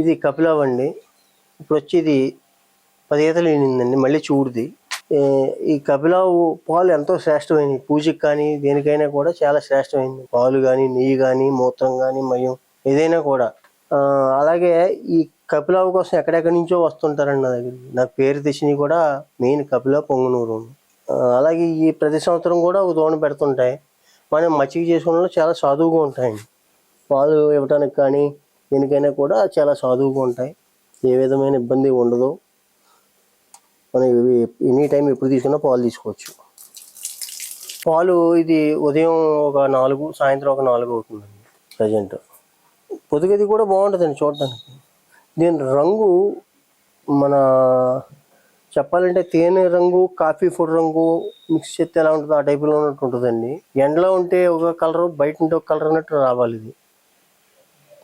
ఇది కపిలావ్ అండి ఇప్పుడు వచ్చి ఇది పది ఈతలు ఈనిందండి మళ్ళీ చూడుది. ఈ కపిలావు పాలు ఎంతో శ్రేష్టమైనవి. పూజకి కానీ దేనికైనా కూడా చాలా శ్రేష్టమైనది పాలు కానీ నెయ్యి కానీ మూత్రం కానీ మయం ఏదైనా కూడా. అలాగే ఈ కపిలావు కోసం ఎక్కడెక్కడి నుంచో వస్తుంటారండి నా దగ్గర. నా పేరు తెచ్చినవి కూడా మెయిన్ కపిలా పొంగునూరు. అలాగే ఈ ప్రతి సంవత్సరం కూడా ఒక దోణ పెడుతుంటాయి. మనం మచ్చిక చేసుకోవడంలో చాలా సాధువుగా ఉంటాయండి. పాలు ఇవ్వటానికి కానీ దేనికైనా కూడా చాలా సాధువుగా ఉంటాయి. ఏ విధమైన ఇబ్బంది ఉండదు. మనం ఇవి ఎనీ టైం ఎప్పుడు తీసుకున్నా పాలు తీసుకోవచ్చు. పాలు ఇది ఉదయం ఒక నాలుగు సాయంత్రం ఒక నాలుగు అవుతుందండి ప్రజెంట్. పొదుగది కూడా బాగుంటుందండి చూడటానికి దీని రంగు మన చెప్పాలంటే తేనె రంగు కాఫీ ఫుడ్ రంగు మిక్స్ చేస్తే ఎలా ఉంటుందో ఆ టైపులో ఉన్నట్టు ఉంటుందండి. ఎండలో ఉంటే ఒక కలరు బయట ఉంటే ఒక కలర్ అన్నట్టు రావాలి ఇది.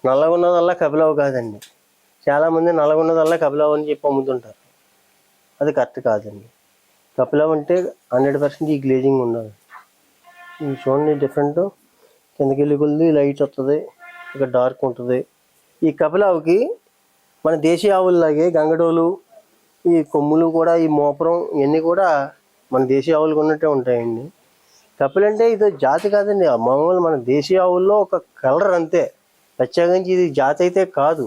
నల్లగా ఉన్నదల్లా కపిలావు కాదండి. చాలామంది నల్లగా ఉన్నదల్లా కపిలావు అని చెప్పి అమ్ముతుంటారు. అది కరెక్ట్ కాదండి. కపిలావు అంటే హండ్రెడ్ పర్సెంట్ ఈ గ్లేజింగ్ ఉండాలి ఈ చూడండి డిఫరెంట్ కిందకి వెళ్ళి కొద్ది లైట్ వస్తుంది ఇక డార్క్ ఉంటుంది. ఈ కపిలావుకి మన దేశీయ ఆవుల్లాగే గంగడోలు ఈ కొమ్ములు కూడా ఈ మోపురం ఇవన్నీ కూడా మన దేశీయ ఆవులకు ఉన్నట్టే ఉంటాయండి. కపిలంటే ఇది జాతి కాదండి. ఆ మామూలు మన దేశీయ ఆవుల్లో ఒక కలర్ అంతే. ప్రత్యేకించి ఇది జాతి అయితే కాదు.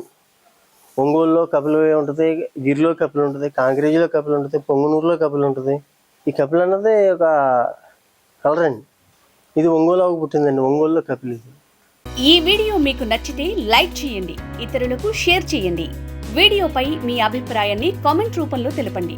ఒంగోలులో కపిలు ఉంటుంది గిరిలో కపిలు ఉంటుంది కాంగ్రేజీలో కపిలు ఉంటుంది పొంగునూరులో కపిలు ఉంటుంది. ఈ కపిలు అన్నది ఒక కలర్ అండి. ఇది ఒంగోలో పుట్టిందండి ఒంగోలులో కపిలు ఇది. ఈ వీడియో మీకు నచ్చితే లైక్ చేయండి ఇతరులకు షేర్ చేయండి. వీడియోపై మీ అభిప్రాయాన్ని కామెంట్ రూపంలో తెలపండి.